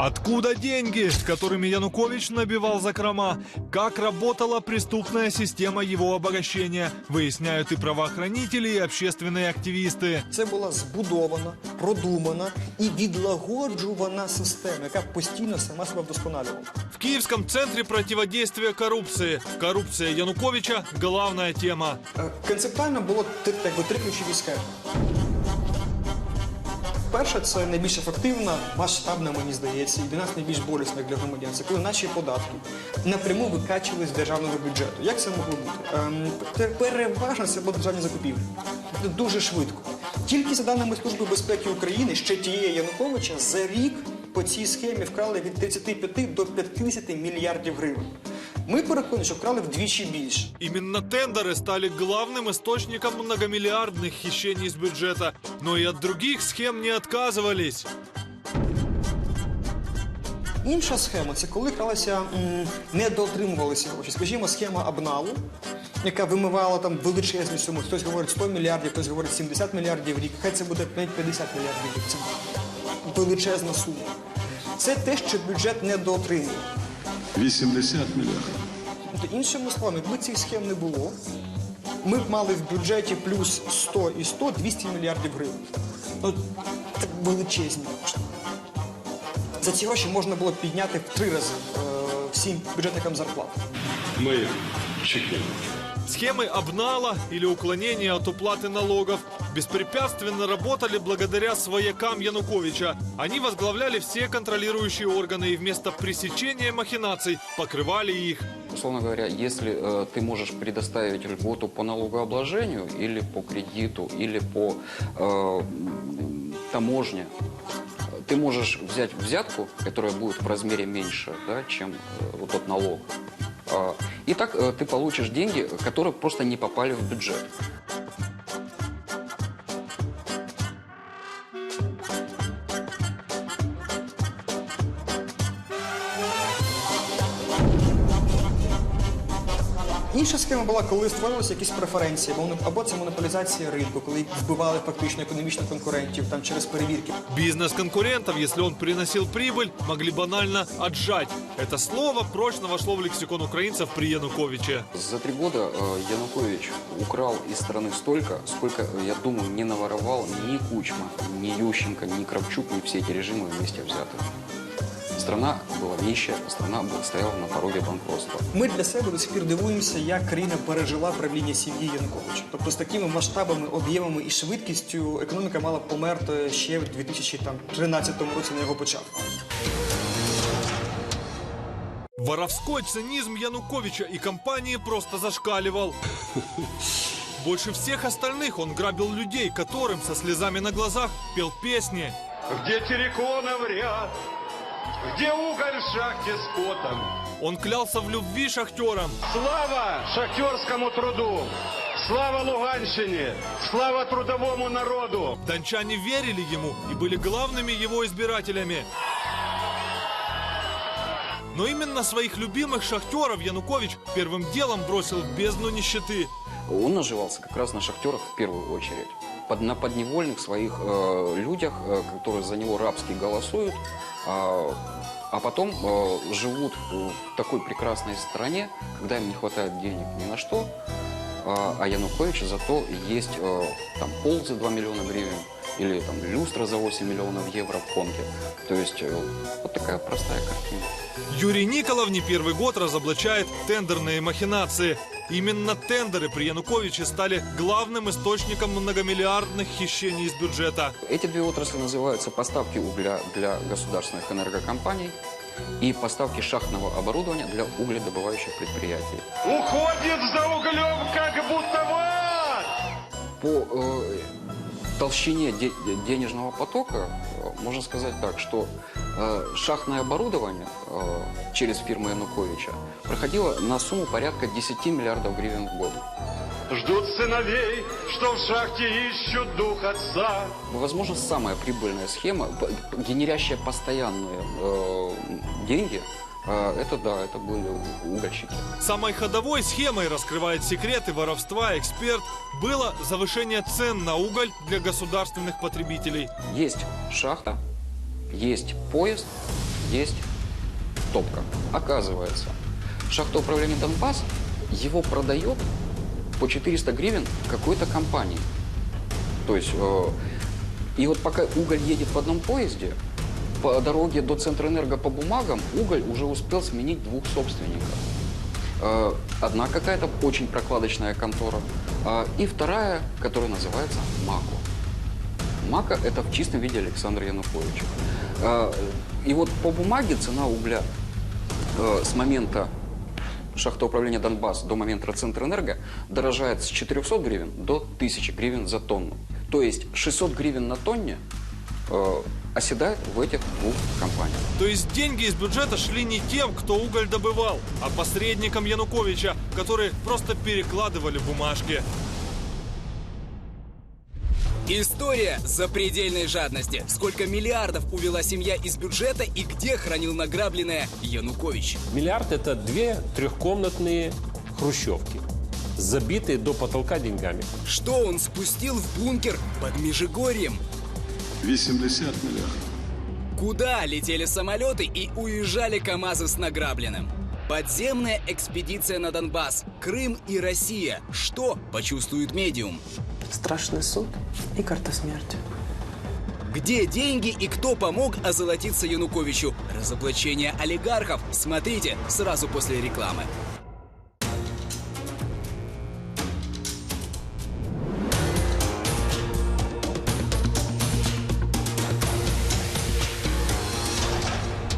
Откуда деньги, которыми Янукович набивал закрома? Как работала преступная система его обогащения? Выясняют и правоохранители, и общественные активисты. Це була збудована, продумана і відлагоджувана система, яка постійно сама себе вдосконалювала. В Киевском центре противодействия коррупции. Коррупция Януковича – главная тема. Е, Концептуально було ти- якби, три ключові схеми. Перша це найбільш ефективна, масштабна, мені здається, і для нас найбільш болісна для громадян. Це коли наші податки напряму викачували з державного бюджету. Як це могло бути? Ем, переважно це були державні закупівлі. Дуже швидко. Тільки за даними Служби безпеки України, ще тієї Януковича, за рік по цій схемі вкрали від 35 до 50 мільярдів гривень. Ми переконані, що вкрали вдвічі більше. Именно тендеры стали главным источником многомиллиардных хищений из бюджета. Но и от других схем не отказывались. Інша схема це коли кралися м, не дотримувалися гроші. Скажімо, схема Абналу, яка вимивала там величезні суми. Хтось говорить 100 мільярдів, хтось говорить 70 мільярдів в рік. Хай це буде навіть 50 мільярдів в рік. Це величезна сума. Це те, що бюджет не дотримує. 80 мільярдів. Тобто, іншими словами, якби цих схем не було, ми б мали в бюджеті плюс 100 і 100 200 мільярдів гривень. Ну, це величезні кошти. За ці гроші можна було б підняти в три рази е, всім бюджетникам зарплату. Ми чекаємо. Схемы обнала или уклонения от уплаты налогов беспрепятственно работали благодаря своякам Януковича. Они возглавляли все контролирующие органы и вместо пресечения махинаций покрывали их. Условно говоря, если э, ты можешь предоставить льготу по налогообложению или по кредиту, или по э, таможне, ты можешь взять взятку, которая будет в размере меньше, да, чем э, вот тот налог. А, И так э, ты получишь деньги, которые просто не попали в бюджет. Інша схема була, коли створювалися якісь преференції, або, або це монополізація ринку, коли їх вбивали фактично економічно конкурентів там через перевірки. Бизнес конкурентов, если он приносил прибыль, могли банально отжать. Это слово прочно вошло в лексикон украинцев при Януковиче. За три года э, Янукович украл из страны столько, сколько, э, я думаю, не наворовал ни Кучма, ни Ющенко, ни Кравчук, ни все эти режимы вместе взятые. Страна была нищая, страна была, стояла на пороге банкротства. Ми для себе до сих пір дивуємося, як країна пережила правління сім'ї Януковича. Тобто з такими масштабами, об'ємами і швидкістю економіка мала б померти ще в 2013 році на його початку. Воровской цинизм Януковича и компании просто зашкаливал. Больше всех остальных он грабил людей, которым со слезами на глазах пел песни. Где терриконов ряд, где уголь в шахте с потом. Он клялся в любви шахтерам, Слава шахтерскому труду! Слава Луганщине! Слава трудовому народу! Дончане верили ему и были главными его избирателями. Но именно своих любимых шахтеров Янукович первым делом бросил в бездну нищеты. Он наживался как раз на шахтерах в первую очередь. Под, на подневольных своих э, людях, э, которые за него рабски голосуют, а, а потом э, живут в такой прекрасной стране, когда им не хватает денег ни на что, а, а Януковича зато есть э, там пол за 2 миллиона гривен или там люстра за 8 миллионов евро в Конге. То есть э, вот такая простая картина. Юрий Николов не первый год разоблачает тендерные махинации. Именно тендеры при Януковиче стали главным источником многомиллиардных хищений из бюджета. Эти две отрасли называются поставки угля для государственных энергокомпаний и поставки шахтного оборудования для угледобывающих предприятий. Уходит за углем, как будто вот! По э, толщине де- денежного потока э, можно сказать так, что э, шахтное оборудование э, через фирму Януковича проходило на сумму порядка 10 миллиардов гривен в год. Ждут сыновей, что в шахте ищут дух отца. Возможно, самая прибыльная схема, генерящая постоянные э, деньги, э, это да, это были угольщики. Самой ходовой схемой, раскрывает секреты воровства эксперт, было завышение цен на уголь для государственных потребителей. Есть шахта, есть поезд, есть топка. Оказывается, шахтоуправление Донбасс его продает по 400 гривен какой-то компании. То есть, э, и вот пока уголь едет в одном поезде, по дороге до центра энерго по бумагам уголь уже успел сменить двух собственников. Э, Одна какая-то очень прокладочная контора, а, и вторая, которая называется МАКО. МАКа – это в чистом виде Александр Янукович. Э, И вот по бумаге цена угля э, с момента шахтоуправления Донбасс до момента Центрэнерго дорожает с 400 гривен до 1000 гривен за тонну. То есть 600 гривен на тонне э, оседает в этих двух компаниях. То есть деньги из бюджета шли не тем, кто уголь добывал, а посредникам Януковича, которые просто перекладывали бумажки. История запредельной жадности. Сколько миллиардов увела семья из бюджета и где хранил награбленное Янукович? Миллиард – это две трехкомнатные хрущевки, забитые до потолка деньгами. Что он спустил в бункер под Межигорьем? 80 мільярдів. Куда летели самолеты и уезжали КАМАЗы с награбленным? Подземная экспедиция на Донбасс, Крым и Россия. Что почувствует медиум? Страшный суд и карта смерти. Где деньги и кто помог озолотиться Януковичу? Разоблачение олигархов. Смотрите сразу после рекламы.